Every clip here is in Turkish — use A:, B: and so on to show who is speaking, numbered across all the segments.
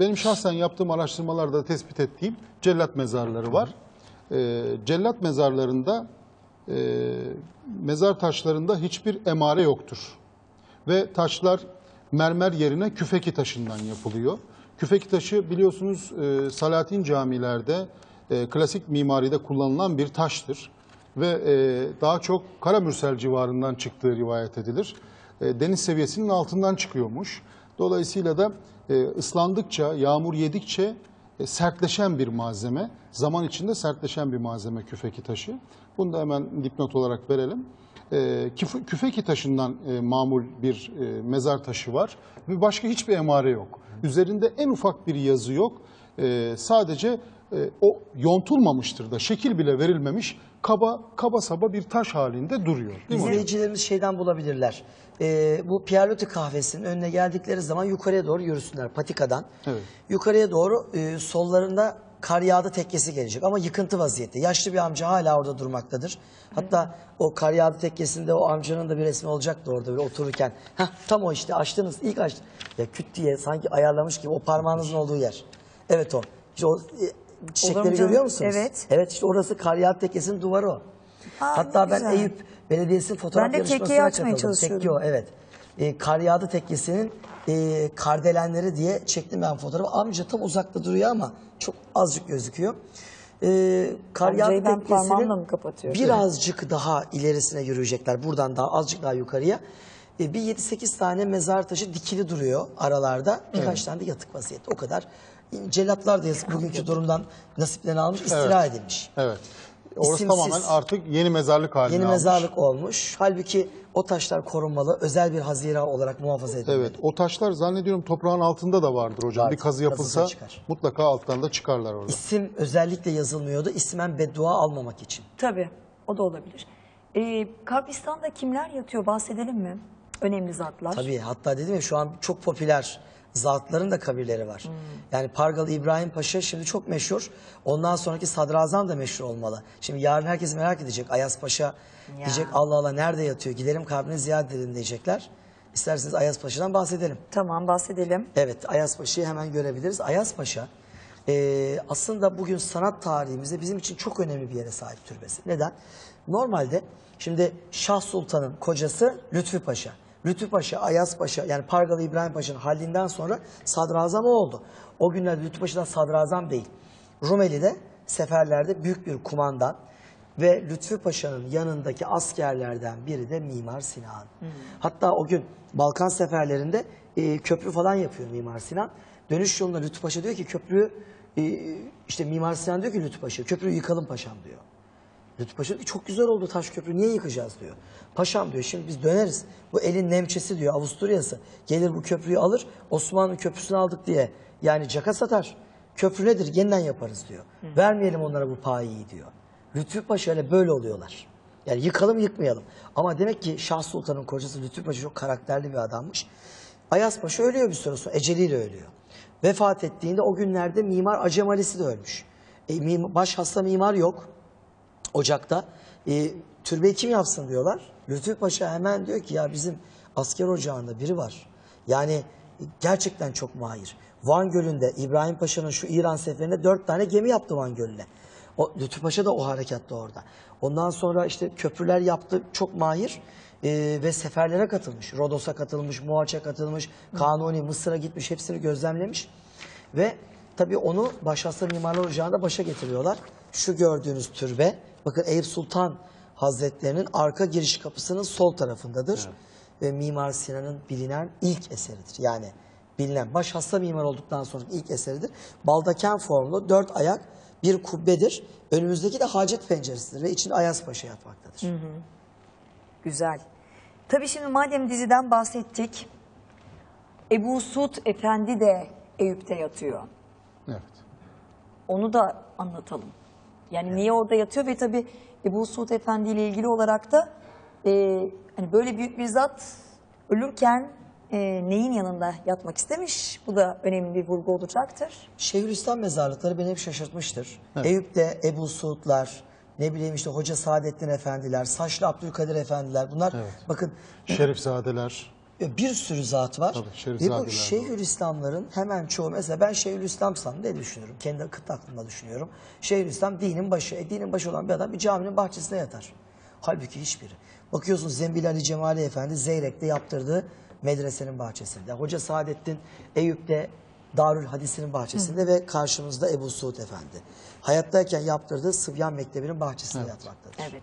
A: benim şahsen yaptığım araştırmalarda tespit ettiğim cellat mezarları var. Ee, cellat mezarlarında e, mezar taşlarında hiçbir emare yoktur. Ve taşlar mermer yerine küfeki taşından yapılıyor. Küfeki taşı biliyorsunuz e, Salatin camilerde e, klasik mimaride kullanılan bir taştır. Ve e, daha çok Karamürsel civarından çıktığı rivayet edilir. E, deniz seviyesinin altından çıkıyormuş. Dolayısıyla da e, ıslandıkça, yağmur yedikçe e, sertleşen bir malzeme. Zaman içinde sertleşen bir malzeme küfeki taşı. Bunu da hemen dipnot olarak verelim. E, küf- küfeki taşından e, mamul bir e, mezar taşı var ve başka hiçbir emare yok. Üzerinde en ufak bir yazı yok. E, sadece e, o yontulmamıştır da şekil bile verilmemiş kaba kaba saba bir taş halinde duruyor. Değil mi?
B: İzleyicilerimiz şeyden bulabilirler. Ee, bu Pierluti kahvesinin önüne geldikleri zaman yukarıya doğru yürüsünler patikadan.
A: Evet.
B: Yukarıya doğru e, sollarında kar yağdı tekkesi gelecek ama yıkıntı vaziyette. Yaşlı bir amca hala orada durmaktadır. Hatta o kar yağdı tekkesinde o amcanın da bir resmi olacaktı orada böyle otururken. Heh, tam o işte açtınız ilk açtı. Ya küt diye sanki ayarlamış gibi o parmağınızın olduğu yer. Evet o. İşte o e, çiçekleri görüyor musunuz?
C: Evet.
B: Evet işte orası kar yağdı tekkesinin duvarı o.
C: Aa,
B: Hatta ben
C: güzel.
B: Eyüp Belediyesi'nin fotoğraf
C: Ben de
B: yarışmasına
C: tekkeyi açmaya
B: katıldım.
C: çalışıyorum.
B: Tekke o evet. E, kar yağdı tekkesinin e, kardelenleri diye çektim ben fotoğrafı. Amca tam uzakta duruyor ama çok azıcık gözüküyor. E, kar
C: Amcayı
B: yağdı
C: ben parmağımla
B: tekkesinin birazcık daha ilerisine yürüyecekler. Buradan daha azıcık daha yukarıya. E, bir 7-8 tane mezar taşı dikili duruyor aralarda. Birkaç tane de yatık vaziyette. O kadar. Cellatlar da yazık bugünkü durumdan nasiplerini almış, istila edilmiş.
A: Evet. Orası
B: İsimsiz.
A: tamamen artık yeni mezarlık haline
B: Yeni
A: almış.
B: mezarlık olmuş. Halbuki o taşlar korunmalı, özel bir hazire olarak muhafaza edilmeli.
A: Evet, o taşlar zannediyorum toprağın altında da vardır hocam.
B: Vardır.
A: Bir kazı yapılsa
B: çıkar.
A: mutlaka alttan da çıkarlar orada.
B: İsim özellikle yazılmıyordu. İsmen beddua almamak için.
C: Tabii o da olabilir. Ee, Kabristan'da kimler yatıyor bahsedelim mi? Önemli zatlar.
B: Tabii hatta dedim ya şu an çok popüler zatların da kabirleri var. Yani Pargalı İbrahim Paşa şimdi çok meşhur. Ondan sonraki sadrazam da meşhur olmalı. Şimdi yarın herkes merak edecek. Ayas Paşa diyecek Allah Allah nerede yatıyor? Gidelim kabrini ziyaret edelim diyecekler. İsterseniz Ayas Paşa'dan bahsedelim.
C: Tamam bahsedelim.
B: Evet, Ayas Paşa'yı hemen görebiliriz. Ayas Paşa e, aslında bugün sanat tarihimizde bizim için çok önemli bir yere sahip türbesi. Neden? Normalde şimdi Şah Sultan'ın kocası Lütfü Paşa. Lütfü Paşa, Ayas Paşa yani Pargalı İbrahim Paşa'nın halinden sonra sadrazam o oldu. O günlerde Lütfü Paşa'dan sadrazam değil. Rumeli'de seferlerde büyük bir kumandan ve Lütfü Paşa'nın yanındaki askerlerden biri de Mimar Sinan. Hatta o gün Balkan seferlerinde e, köprü falan yapıyor Mimar Sinan. Dönüş yolunda Lütfü Paşa diyor ki köprüyü e, işte Mimar Sinan diyor ki Lütfü Paşa köprüyü yıkalım paşam diyor. Lütfü Paşa diyor çok güzel oldu taş köprü niye yıkacağız diyor. Paşam diyor şimdi biz döneriz. Bu elin nemçesi diyor Avusturya'sı. Gelir bu köprüyü alır Osmanlı köprüsünü aldık diye yani caka satar. Köprü nedir yeniden yaparız diyor. Vermeyelim onlara bu payeyi diyor. Lütfü Paşa ile böyle oluyorlar. Yani yıkalım yıkmayalım. Ama demek ki Şah Sultan'ın kocası Lütfü Paşa çok karakterli bir adammış. Ayas Paşa ölüyor bir süre sonra. Eceliyle ölüyor. Vefat ettiğinde o günlerde Mimar Acem Ali'si de ölmüş. E, baş hasta mimar yok. Ocak'ta. E, türbeyi kim yapsın diyorlar. Lütfü Paşa hemen diyor ki ya bizim asker ocağında biri var. Yani gerçekten çok mahir. Van Gölü'nde İbrahim Paşa'nın şu İran seferinde dört tane gemi yaptı Van Gölü'ne. O, Lütfü Paşa da o harekatta orada. Ondan sonra işte köprüler yaptı çok mahir e, ve seferlere katılmış. Rodos'a katılmış, Muhaç'a katılmış, Kanuni, Mısır'a gitmiş hepsini gözlemlemiş. Ve tabii onu Başhasta Mimarlar Ocağı'nda başa getiriyorlar. Şu gördüğünüz türbe, bakın Eyüp Sultan Hazretlerinin arka giriş kapısının sol tarafındadır. Ve Mimar Sinan'ın bilinen ilk eseridir. Yani bilinen başhasta mimar olduktan sonra ilk eseridir. Baldaken formlu dört ayak bir kubbedir. Önümüzdeki de hacet penceresidir ve içinde Ayas Paşa yatmaktadır.
C: Güzel. Tabii şimdi madem diziden bahsettik. Ebu Suud Efendi de Eyüp'te yatıyor.
A: Evet.
C: Onu da anlatalım. Yani niye orada yatıyor ve tabii Ebu Suud Efendi ile ilgili olarak da e, hani böyle büyük bir zat ölürken e, neyin yanında yatmak istemiş? Bu da önemli bir vurgu olacaktır.
B: Şeyhülislam mezarlıkları beni hep şaşırtmıştır. Eyüp'te Ebu Suudlar, ne bileyim işte Hoca Saadettin Efendiler, Saçlı Abdülkadir Efendiler bunlar bakın
A: Şerifzadeler.
B: Bir sürü zat var.
A: Tabii,
B: Ve bu Şeyhülislamların hemen çoğu mesela ben Şeyhülislamsam ne düşünüyorum? Kendi akıt aklımda düşünüyorum. Şeyhülislam dinin başı. E, dinin başı olan bir adam bir caminin bahçesinde yatar. Halbuki hiçbiri. Bakıyorsun Zembil Ali Cemali Efendi Zeyrek'te yaptırdığı medresenin bahçesinde. Hoca Saadettin Eyüp'te Darül Hadis'in bahçesinde ve karşımızda Ebu Suud Efendi. Hayattayken yaptırdığı Sıbyan Mektebi'nin bahçesinde yatmaktadır.
C: Evet.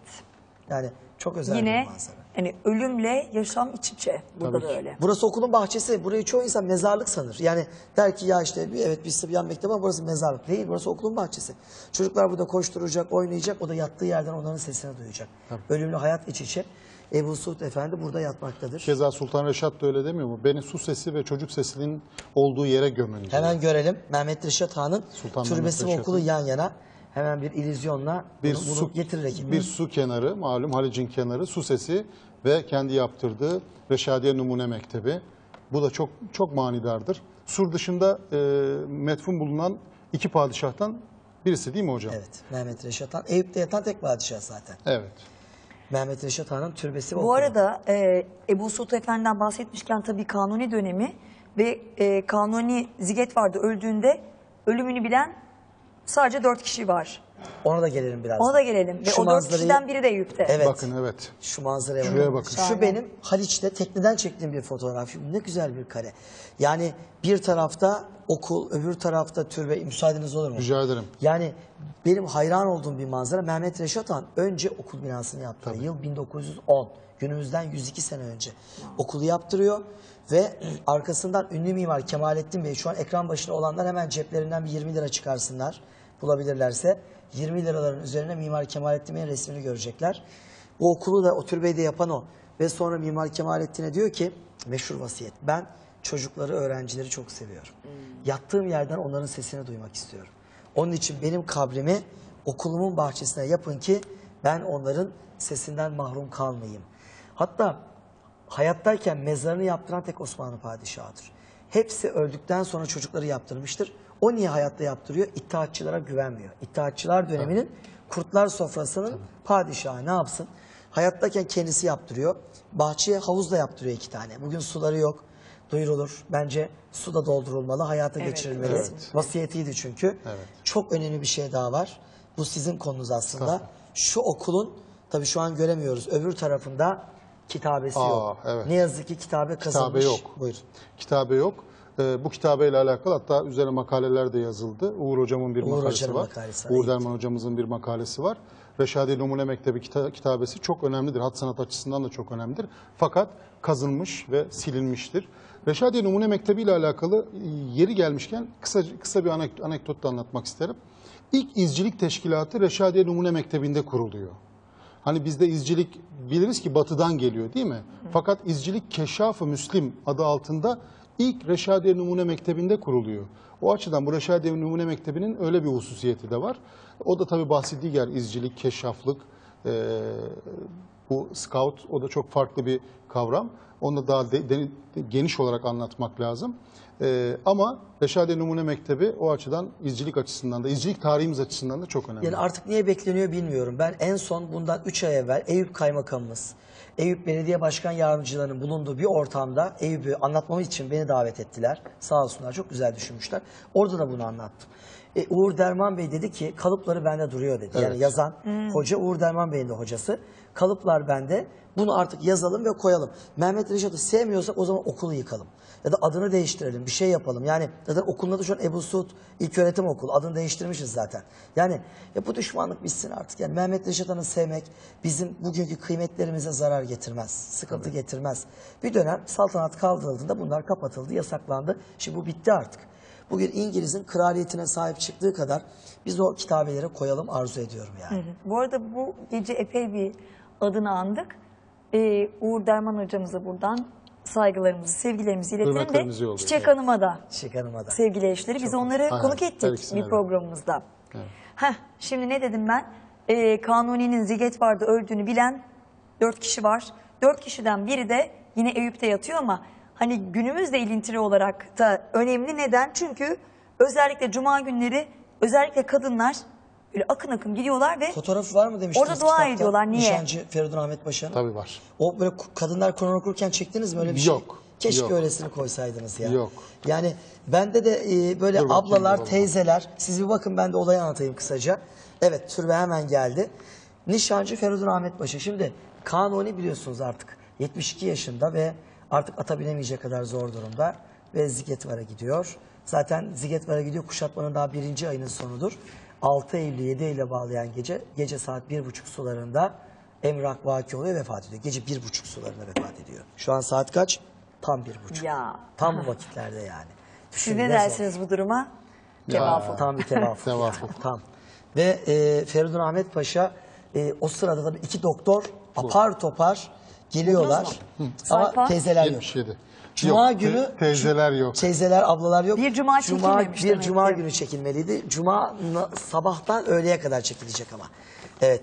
B: Yani çok özel
C: Yine
B: bir manzara.
C: hani ölümle yaşam iç içe. Burada
A: Tabii
C: da
A: ki.
C: öyle.
B: Burası okulun bahçesi. Burayı çoğu insan mezarlık sanır. Yani der ki ya işte bir- evet bir Sıbyan Mektebi ama burası mezarlık. Değil burası okulun bahçesi. Çocuklar burada koşturacak, oynayacak. O da yattığı yerden onların sesini duyacak. Ölümlü hayat iç içe. Ebu Suud Efendi burada yatmaktadır.
A: Keza Sultan Reşat da öyle demiyor mu? Beni su sesi ve çocuk sesinin olduğu yere gömün diyor.
B: Hemen görelim. Mehmet Reşat Han'ın türbesi ve okulu yan yana. Hemen bir illüzyonla
A: bir
B: bunu, bunu
A: su
B: getirir ekip.
A: bir su kenarı malum Halic'in kenarı su sesi ve kendi yaptırdığı Reşadiye Numune Mektebi. Bu da çok çok manidardır. Sur dışında e, metfun bulunan iki padişahtan birisi değil mi hocam?
B: Evet. Mehmet Reşat Han. Eyüp'te yatan tek padişah zaten.
A: Evet.
B: Mehmet Reşat Han'ın türbesi
C: Bu
B: okulu.
C: arada e, Ebu Suud Efendi'den bahsetmişken tabii Kanuni dönemi ve e, Kanuni Ziget vardı öldüğünde ölümünü bilen sadece dört kişi var.
B: Ona da gelelim biraz.
C: Ona da gelelim. Ve
B: Şu
C: o dört kişiden biri de Eyüp'te.
B: Evet.
A: Bakın evet.
B: Şu manzaraya
A: Şuraya bakın.
B: Şu
C: Şahane.
B: benim Haliç'te tekneden çektiğim bir fotoğraf. Ne güzel bir kare. Yani bir tarafta okul, öbür tarafta türbe. Müsaadeniz olur mu?
A: Rica ederim.
B: Yani benim hayran olduğum bir manzara. Mehmet Reşat Han önce okul binasını yaptırıyor. Yıl 1910. Günümüzden 102 sene önce. Okulu yaptırıyor ve arkasından ünlü mimar Kemalettin Bey şu an ekran başında olanlar hemen ceplerinden bir 20 lira çıkarsınlar bulabilirlerse. 20 liraların üzerine Mimar Kemalettin Bey'in resmini görecekler. Bu okulu da o türbeyi de yapan o. Ve sonra Mimar Kemalettin'e diyor ki meşhur vasiyet. Ben çocukları, öğrencileri çok seviyorum. Yattığım yerden onların sesini duymak istiyorum. Onun için benim kabrimi okulumun bahçesine yapın ki ben onların sesinden mahrum kalmayayım. Hatta hayattayken mezarını yaptıran tek Osmanlı padişahıdır. Hepsi öldükten sonra çocukları yaptırmıştır. O niye hayatta yaptırıyor? İttihatçılara güvenmiyor. İttihatçılar döneminin kurtlar sofrasının padişahı ne yapsın? Hayattayken kendisi yaptırıyor. Bahçeye havuz da yaptırıyor iki tane. Bugün suları yok. Duyurulur. Bence su da doldurulmalı, hayata
C: Evet,
B: geçirilmeli.
A: evet.
B: Vasiyetiydi çünkü.
A: Evet.
B: Çok önemli bir şey daha var. Bu sizin konunuz aslında.
A: Estağfurullah.
B: Şu okulun tabii şu an göremiyoruz. Öbür tarafında kitabesi
A: Aa,
B: yok.
A: evet.
B: Ne yazık ki kitabe kazanmış.
A: Kitabe yok.
B: Buyurun.
A: Kitabe yok. Ee, bu kitabeyle alakalı hatta üzerine makaleler de yazıldı. Uğur Hocam'ın bir
B: Uğur
A: makalesi var.
B: makalesi,
A: Uğur. Derman Hocamızın bir makalesi var. Reşadi Numune Mektebi kita- kitabesi çok önemlidir. Hat sanat açısından da çok önemlidir. Fakat kazınmış ve silinmiştir. Reşadi Numune Mektebi ile alakalı e, yeri gelmişken kısa, kısa bir anek- anekdot da anlatmak isterim. İlk izcilik teşkilatı Reşadiye Numune Mektebi'nde kuruluyor. Hani bizde izcilik biliriz ki batıdan geliyor değil mi? Fakat izcilik Keşşaf-ı Müslim adı altında ilk Reşadiye Numune Mektebi'nde kuruluyor. O açıdan bu Reşadiye Numune Mektebi'nin öyle bir hususiyeti de var. O da tabii bahsi diğer izcilik, keşşaflık, eee, bu scout o da çok farklı bir kavram. Onu da daha de- de- geniş olarak anlatmak lazım. Eee, ama Reşadiye Numune Mektebi o açıdan izcilik açısından da, izcilik tarihimiz açısından da çok önemli.
B: Yani artık niye bekleniyor bilmiyorum. Ben en son bundan 3 ay evvel Eyüp Kaymakamımız, Eyüp Belediye Başkan Yardımcılarının bulunduğu bir ortamda Eyüp'ü anlatmam için beni davet ettiler. Sağ olsunlar çok güzel düşünmüşler. Orada da bunu anlattım. E, Uğur Derman Bey dedi ki kalıpları bende duruyor dedi. Yani
A: Evet.
B: yazan hoca Uğur Derman Bey'in de hocası. Kalıplar bende. Bunu artık yazalım ve koyalım. Mehmet Reşat'ı sevmiyorsak o zaman okulu yıkalım. Ya da adını değiştirelim, bir şey yapalım. Yani zaten okulun adı şu an Ebu Suud İlköğretim Okulu. Adını değiştirmişiz zaten. Yani ya bu düşmanlık bitsin artık. Yani Mehmet Reşat Han'ı sevmek bizim bugünkü kıymetlerimize zarar getirmez. Sıkıntı getirmez. Bir dönem saltanat kaldırıldığında bunlar kapatıldı, yasaklandı. Şimdi bu bitti artık. Bugün İngiliz'in kraliyetine sahip çıktığı kadar biz o kitabelere koyalım arzu ediyorum yani.
C: Bu arada bu gece epey bir adını andık. Ee, Uğur Derman hocamıza buradan saygılarımızı, sevgilerimizi iletelim de
A: yollayalım.
C: Çiçek Hanım'a da
B: Çiçek Hanım'a da.
C: sevgili eşleri. Biz onları
A: Aynen.
C: konuk
A: Her
C: ettik
A: ikisine
C: bir
A: de.
C: programımızda. Heh, şimdi ne dedim ben? Ee, Kanuni'nin Ziget vardı öldüğünü bilen dört kişi var. Dört kişiden biri de yine Eyüp'te yatıyor ama hani günümüzle ilintili olarak da önemli. Neden? Çünkü özellikle cuma günleri özellikle kadınlar böyle akın akın gidiyorlar ve
B: Fotoğrafı var mı demiştiniz
C: Orada dua
B: kitapta?
C: ediyorlar, niye?
B: Nişancı Feridun Ahmet Paşa'nın.
A: Tabii var.
B: O böyle kadınlar Kur'an okurken çektiniz mi öyle bir şey?
A: Yok.
B: Keşke
A: Yok.
B: öylesini koysaydınız ya.
A: Yok.
B: Yani bende de e, böyle
A: Dur bakayım,
B: ablalar,
A: dur.
B: teyzeler, siz bir bakın ben de olayı anlatayım kısaca. Evet türbe hemen geldi. Nişancı Feridun Ahmet Paşa. Şimdi Kanuni biliyorsunuz artık 72 yaşında ve artık ata binemeyecek kadar zor durumda ve Zigetvar'a gidiyor. Zaten Zigetvar'a gidiyor kuşatmanın daha birinci ayının sonudur. 6 Eylül 7 Eylül'e bağlayan gece, gece saat 1.30 sularında emrak vaki oluyor vefat ediyor. Gece 1.30 sularında vefat ediyor. Şu an saat kaç? Tam 1.30.
C: Ya.
B: Tam bu vakitlerde yani.
C: Siz ne dersiniz bu duruma? Tevafuk.
B: Tam bir tevafuk.
A: Tevafuk.
B: yani, Tam. Ve e, Feridun Ahmet Paşa e, o sırada tabii iki doktor apar topar geliyorlar. Ama
C: Sayfa?
B: teyzeler yok.
A: 77.
B: Cuma
A: Yok, te-
B: günü
A: teyzeler yok.
B: Teyzeler, ablalar yok.
C: Bir cuma çekilmemiş
B: bir
C: demek
B: cuma
C: ki.
B: günü çekilmeliydi. Cuma na- sabahtan öğleye kadar çekilecek ama. Evet.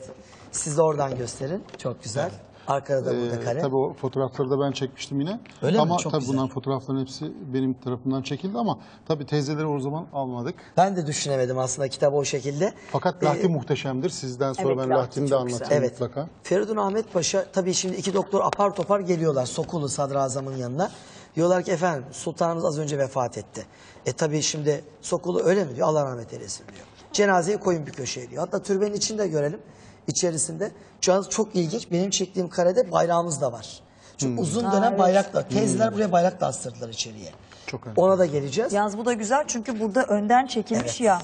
B: Siz de oradan gösterin. Çok güzel. Arkada da burada
A: Ee,
B: kare.
A: tabii o fotoğrafları da ben çekmiştim yine.
B: Öyle mi?
A: ama
B: Çok
A: tabii
B: güzel.
A: bunların fotoğrafların hepsi benim tarafımdan çekildi ama tabii teyzeleri o zaman almadık.
B: Ben de düşünemedim aslında kitabı o şekilde.
A: Fakat
B: Ee,
A: Lahti muhteşemdir. Sizden sonra
C: Evet,
A: ben
C: Lahti
A: Lahti'ni de
C: çok
A: anlatayım
C: güzel.
B: Evet.
A: mutlaka.
B: Feridun Ahmet Paşa tabii şimdi iki doktor apar topar geliyorlar Sokulu Sadrazam'ın yanına. Diyorlar ki efendim sultanımız az önce vefat etti. E tabii şimdi Sokulu öyle mi diyor Allah rahmet eylesin diyor. Cenazeyi koyun bir köşeye diyor. Hatta türbenin içinde görelim içerisinde. Şu an çok ilginç benim çektiğim karede bayrağımız da var. Çünkü uzun dönem
C: evet.
B: bayrakla teyzeler buraya bayrak da astırdılar içeriye.
A: Çok enteresan.
B: Ona da geleceğiz.
C: Yalnız bu da güzel çünkü burada önden çekilmiş ya.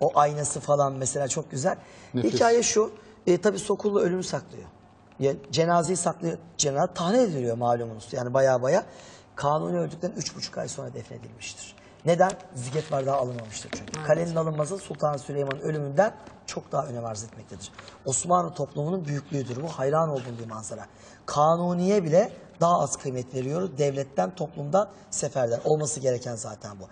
B: O aynası falan mesela çok güzel.
A: Nefis.
B: Hikaye şu. E, tabii Sokullu ölümü saklıyor. Ya, cenazeyi saklıyor. Cenaze tahne ediliyor malumunuz. Yani baya baya. Kanuni öldükten üç buçuk ay sonra defnedilmiştir. Neden? Ziget bardağı alınmamıştır çünkü. Kalenin alınması Sultan Süleyman'ın ölümünden çok daha önem arz etmektedir. Osmanlı toplumunun büyüklüğüdür bu. Hayran olduğum bir manzara. Kanuniye bile daha az kıymet veriyoruz. Devletten, toplumdan, seferden. Olması gereken zaten bu.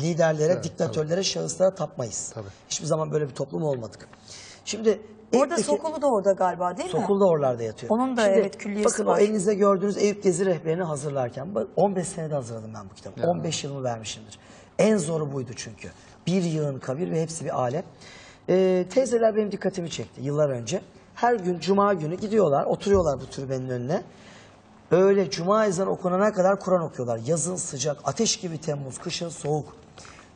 B: Liderlere, diktatörlere, şahıslara tapmayız.
A: Tabii.
B: Hiçbir zaman böyle bir toplum olmadık. Şimdi
C: Orada
B: Eyüp'teki-
C: Sokulu da orada galiba değil mi?
B: Sokul da oralarda yatıyor.
C: Onun da evet, külliyesi
B: bakın
C: var.
B: o elinizde gördüğünüz Eyüp Gezi rehberini hazırlarken bak, 15 senede hazırladım ben bu kitabı. 15 yılımı vermişimdir. En zoru buydu çünkü. Bir yığın kabir ve hepsi bir alem. Ee, teyzeler benim dikkatimi çekti yıllar önce. Her gün cuma günü gidiyorlar, oturuyorlar bu türbenin önüne. Öyle cuma ezanı okunana kadar Kur'an okuyorlar. Yazın sıcak, ateş gibi Temmuz, kışın soğuk.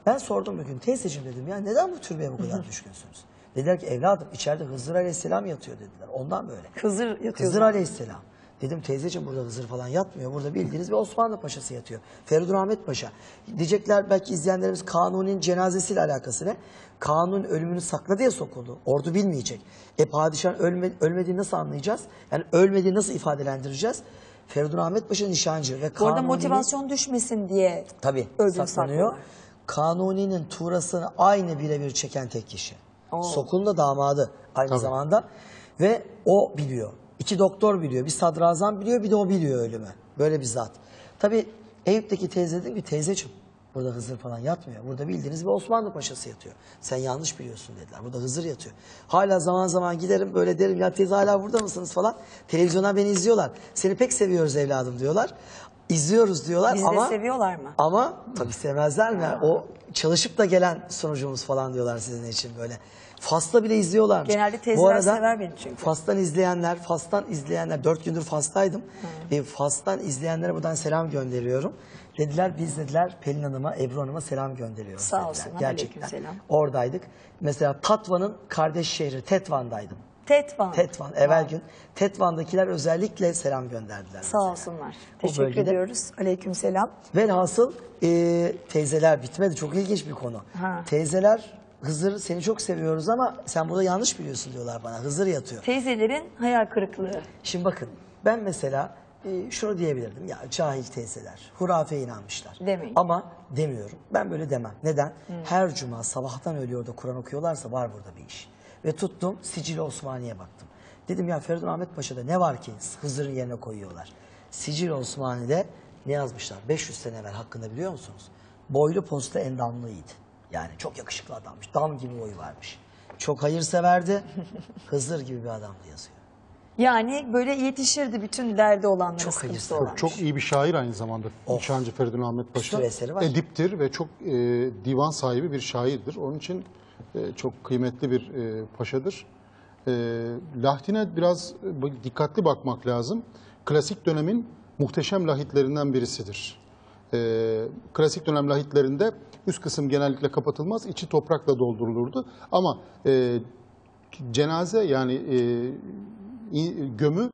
B: Ben sordum bir gün teyzeciğim dedim ya neden bu türbeye bu kadar düşkünsünüz? Dediler ki evladım içeride Hızır Aleyhisselam yatıyor dediler. Ondan böyle.
C: Hızır yatıyor.
B: Hızır. Aleyhisselam. Dedim teyzeciğim burada Hızır falan yatmıyor. Burada bildiğiniz bir Osmanlı Paşası yatıyor. Feridun Ahmet Paşa. Diyecekler belki izleyenlerimiz Kanuni'nin cenazesiyle alakası ne? Kanun ölümünü sakladı ya sokuldu. Ordu bilmeyecek. E padişahın ölme, ölmediğini nasıl anlayacağız? Yani ölmediğini nasıl ifadelendireceğiz? Feridun Ahmet Paşa nişancı ve
C: Orada
B: Kanuni'nin...
C: motivasyon düşmesin diye
B: Tabii saklanıyor.
C: saklıyorlar.
B: Kanuni'nin tuğrasını aynı birebir çeken tek kişi.
C: Oo.
B: Sokul'un da damadı aynı
A: Tabii.
B: zamanda. Ve o biliyor. İki doktor biliyor. Bir sadrazam biliyor bir de o biliyor ölümü. Böyle bir zat. Tabii Eyüp'teki teyze dedim ki teyzeciğim burada Hızır falan yatmıyor. Burada bildiğiniz bir Osmanlı Paşası yatıyor. Sen yanlış biliyorsun dediler. Burada Hızır yatıyor. Hala zaman zaman giderim böyle derim ya teyze hala burada mısınız falan. Televizyondan beni izliyorlar. Seni pek seviyoruz evladım diyorlar. İzliyoruz diyorlar
C: Bizi
B: ama
C: de seviyorlar mı?
B: ama tabii sevmezler mi? O çalışıp da gelen sunucumuz falan diyorlar sizin için böyle. Fas'ta bile izliyorlar.
C: Genelde teyzeler sever beni çünkü.
B: Fas'tan izleyenler, Fas'tan izleyenler, dört gündür Fas'taydım. E, Fas'tan izleyenlere buradan selam gönderiyorum. Dediler biz dediler Pelin Hanım'a, Ebru Hanım'a selam gönderiyoruz
C: Sağ
B: dediler.
C: olsunlar,
B: Gerçekten.
C: aleykümselam.
B: Oradaydık. Mesela Tatvan'ın kardeş şehri Tetvan'daydım.
C: Tetvan.
B: Tetvan, evvel gün. Tetvan'dakiler özellikle selam gönderdiler.
C: Sağ
B: mesela.
C: olsunlar.
B: O
C: Teşekkür
B: bölgede-
C: ediyoruz. Aleykümselam.
B: Velhasıl e, teyzeler bitmedi. Çok ilginç bir konu.
C: Ha.
B: Teyzeler Hızır seni çok seviyoruz ama sen burada yanlış biliyorsun diyorlar bana. Hızır yatıyor.
C: Teyzelerin hayal kırıklığı.
B: Şimdi bakın ben mesela e, şunu diyebilirdim. Ya cahil teyzeler hurafe inanmışlar.
C: Demeyin.
B: Ama demiyorum. Ben böyle demem. Neden? Her cuma sabahtan ölüyor da Kur'an okuyorlarsa var burada bir iş. Ve tuttum Sicil Osmani'ye baktım. Dedim ya Feridun Ahmet Paşa'da ne var ki Hızır'ın yerine koyuyorlar. Sicil Osmani'de ne yazmışlar? 500 sene evvel hakkında biliyor musunuz? Boylu posta endamlıydı. Yani çok yakışıklı adammış. Dam gibi boyu varmış. Çok hayırseverdi. Hızır gibi bir adamdı yazıyor.
C: Yani böyle yetişirdi bütün derdi olanlara,
B: Çok
C: sıkıntısı olan.
A: Çok iyi bir şair aynı zamanda. Nişancı Feridun Ahmet Paşa.
B: eseri var.
A: Ediptir ve çok e, divan sahibi bir şairdir. Onun için çok kıymetli bir e, paşadır. E, Lahtin'e biraz e, dikkatli bakmak lazım. Klasik dönemin muhteşem lahitlerinden birisidir. E, klasik dönem lahitlerinde üst kısım genellikle kapatılmaz, içi toprakla doldurulurdu. Ama e, cenaze yani e, gömü